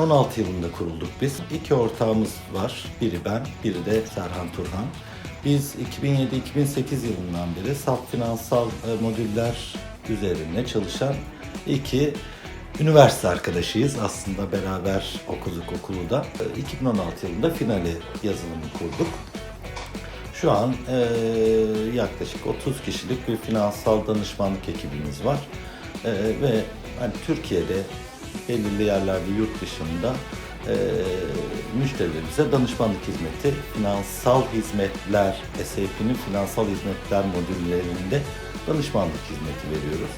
2016 yılında kurulduk biz. İki ortağımız var. Biri ben, biri de Serhan Turhan. Biz 2007-2008 yılından beri saf finansal e, modüller üzerine çalışan iki üniversite arkadaşıyız. Aslında beraber okuduk okulu da. E, 2016 yılında finali yazılımı kurduk. Şu an e, yaklaşık 30 kişilik bir finansal danışmanlık ekibimiz var. E, ve hani Türkiye'de belirli yerlerde yurt dışında e, müşterilerimize danışmanlık hizmeti, finansal hizmetler, SAP'nin finansal hizmetler modüllerinde danışmanlık hizmeti veriyoruz.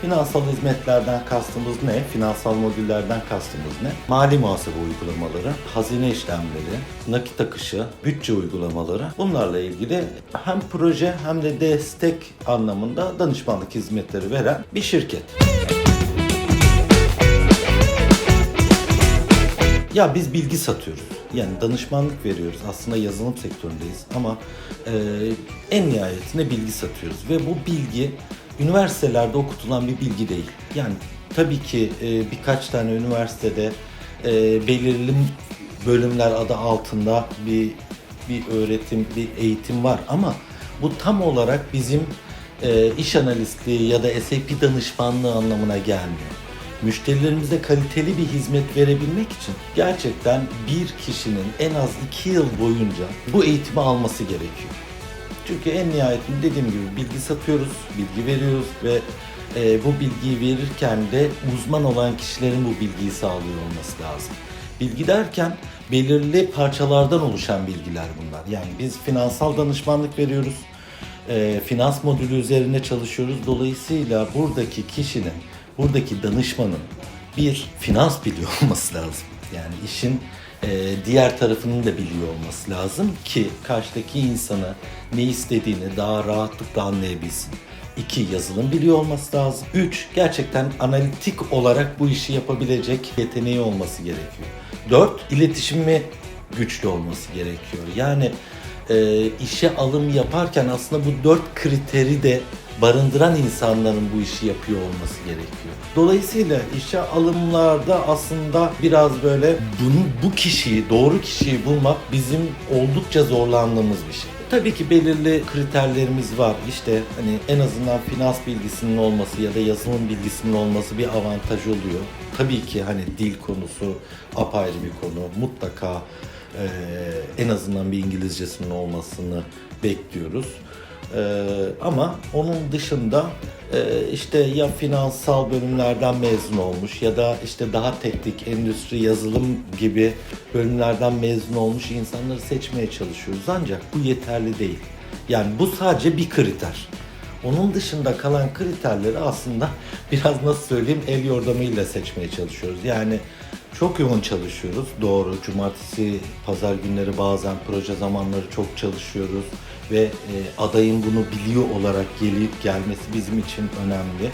Finansal hizmetlerden kastımız ne? Finansal modüllerden kastımız ne? Mali muhasebe uygulamaları, hazine işlemleri, nakit akışı, bütçe uygulamaları. Bunlarla ilgili hem proje hem de destek anlamında danışmanlık hizmetleri veren bir şirket. Ya biz bilgi satıyoruz. Yani danışmanlık veriyoruz. Aslında yazılım sektöründeyiz ama e, en nihayetinde bilgi satıyoruz. Ve bu bilgi üniversitelerde okutulan bir bilgi değil. Yani tabii ki e, birkaç tane üniversitede e, belirli bölümler adı altında bir bir öğretim, bir eğitim var ama bu tam olarak bizim e, iş analistliği ya da SAP danışmanlığı anlamına gelmiyor müşterilerimize kaliteli bir hizmet verebilmek için gerçekten bir kişinin en az iki yıl boyunca bu eğitimi alması gerekiyor. Çünkü en nihayetinde dediğim gibi bilgi satıyoruz, bilgi veriyoruz ve e, bu bilgiyi verirken de uzman olan kişilerin bu bilgiyi sağlıyor olması lazım. Bilgi derken belirli parçalardan oluşan bilgiler bunlar. Yani biz finansal danışmanlık veriyoruz, e, finans modülü üzerine çalışıyoruz. Dolayısıyla buradaki kişinin buradaki danışmanın bir finans biliyor olması lazım. Yani işin e, diğer tarafının da biliyor olması lazım ki karşıdaki insana ne istediğini daha rahatlıkla anlayabilsin. İki, yazılım biliyor olması lazım. Üç, gerçekten analitik olarak bu işi yapabilecek yeteneği olması gerekiyor. Dört, iletişimi güçlü olması gerekiyor. Yani e, işe alım yaparken aslında bu dört kriteri de barındıran insanların bu işi yapıyor olması gerekiyor. Dolayısıyla işe alımlarda aslında biraz böyle bunu, bu kişiyi, doğru kişiyi bulmak bizim oldukça zorlandığımız bir şey. Tabii ki belirli kriterlerimiz var. İşte hani en azından finans bilgisinin olması ya da yazılım bilgisinin olması bir avantaj oluyor. Tabii ki hani dil konusu apayrı bir konu. Mutlaka eee, en azından bir İngilizcesinin olmasını bekliyoruz. Ee, ama onun dışında e, işte ya finansal bölümlerden mezun olmuş ya da işte daha teknik endüstri yazılım gibi bölümlerden mezun olmuş insanları seçmeye çalışıyoruz. Ancak bu yeterli değil. Yani bu sadece bir kriter. Onun dışında kalan kriterleri aslında biraz nasıl söyleyeyim el yordamıyla seçmeye çalışıyoruz. Yani çok yoğun çalışıyoruz. Doğru. Cumartesi, pazar günleri bazen proje zamanları çok çalışıyoruz ve e, adayın bunu biliyor olarak gelip gelmesi bizim için önemli.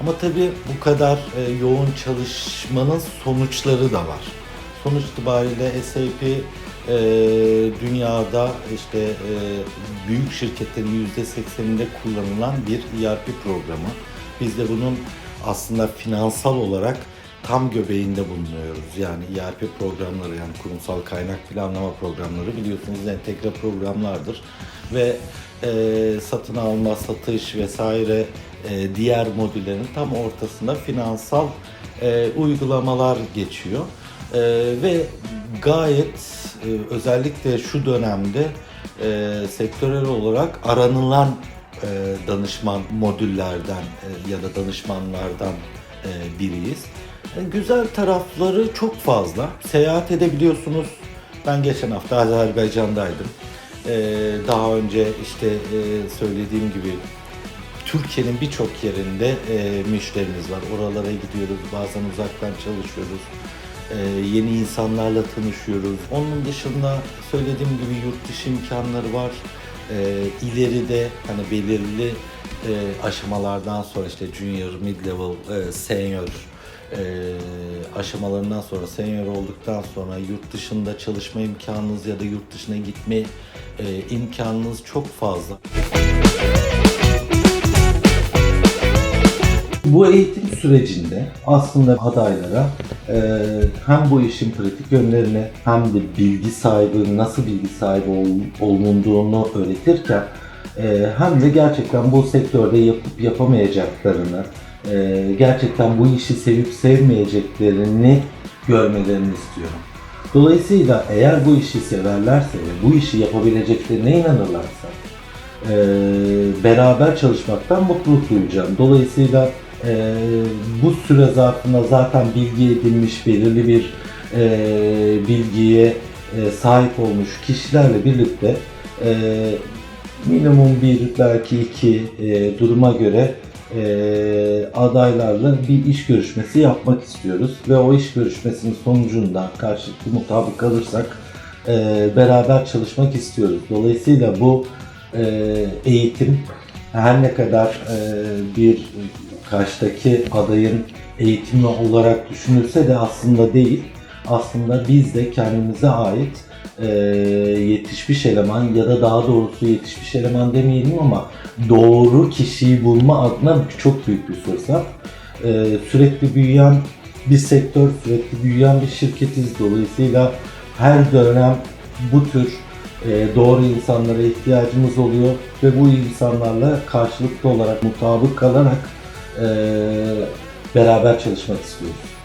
Ama tabii bu kadar e, yoğun çalışmanın sonuçları da var. Sonuç itibariyle SAP e, dünyada işte e, büyük şirketlerin %80'inde kullanılan bir ERP programı. Biz de bunun aslında finansal olarak tam göbeğinde bulunuyoruz. Yani ERP programları yani kurumsal kaynak planlama programları biliyorsunuz entegre programlardır. Ve e, satın alma, satış vesaire e, diğer modüllerin tam ortasında finansal e, uygulamalar geçiyor. E, ve gayet e, özellikle şu dönemde e, sektörel olarak aranılan e, danışman modüllerden e, ya da danışmanlardan e, biriyiz. E, güzel tarafları çok fazla. Seyahat edebiliyorsunuz. Ben geçen hafta Azerbaycan'daydım. E, daha önce işte e, söylediğim gibi Türkiye'nin birçok yerinde müşterimiz var. Oralara gidiyoruz. Bazen uzaktan çalışıyoruz. Yeni insanlarla tanışıyoruz. Onun dışında söylediğim gibi yurt dışı imkanları var. E, ileride hani belirli aşamalardan sonra işte junior, mid level, senior aşamalarından sonra senior olduktan sonra yurt dışında çalışma imkanınız ya da yurt dışına gitme e, imkanınız çok fazla. Bu eğitim sürecinde aslında adaylara e, hem bu işin pratik yönlerini hem de bilgi sahibi, nasıl bilgi sahibi ol- olunduğunu öğretirken e, hem de gerçekten bu sektörde yapıp yapamayacaklarını, e, gerçekten bu işi sevip sevmeyeceklerini görmelerini istiyorum. Dolayısıyla eğer bu işi severlerse ve bu işi yapabileceklerine inanırlarsa e, beraber çalışmaktan mutluluk duyacağım. Dolayısıyla e, bu süre zarfında zaten bilgi edinmiş belirli bir e, bilgiye e, sahip olmuş kişilerle birlikte e, minimum bir belki iki e, duruma göre e, adaylarla bir iş görüşmesi yapmak istiyoruz ve o iş görüşmesinin sonucunda karşılıklı mutabık kalırsak e, beraber çalışmak istiyoruz. Dolayısıyla bu e, eğitim her ne kadar e, bir karşıdaki adayın eğitimi olarak düşünülse de aslında değil. Aslında biz de kendimize ait e, yetişmiş eleman ya da daha doğrusu yetişmiş eleman demeyelim ama doğru kişiyi bulma adına çok büyük bir fırsat. E, sürekli büyüyen bir sektör, sürekli büyüyen bir şirketiz. Dolayısıyla her dönem bu tür e, doğru insanlara ihtiyacımız oluyor ve bu insanlarla karşılıklı olarak mutabık kalarak e, beraber çalışmak istiyoruz.